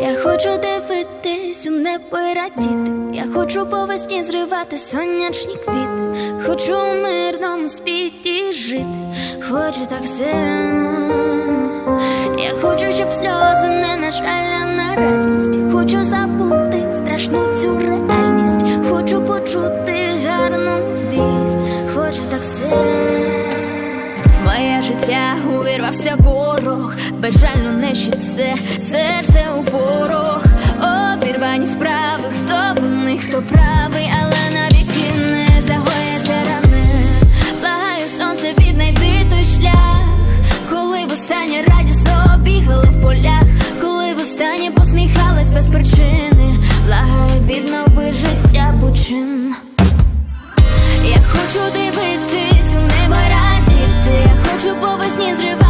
Я хочу дивитись у небо і радіти. Я хочу по весні зривати сонячні квіти. Хочу у мирному світі жити. Хочу так сильно. Я хочу, щоб сльози не на на радість. Хочу забути страшну цю реальність. Хочу почути гарну вість. Хочу так сильно. Моє життя увірвався ворог, безжально нищить все радісно в полях, коли востаннє посміхалась без причини. Благаю, віднови життя будь-чим. Я хочу дивитись у небо радіти. Я хочу по весні зривати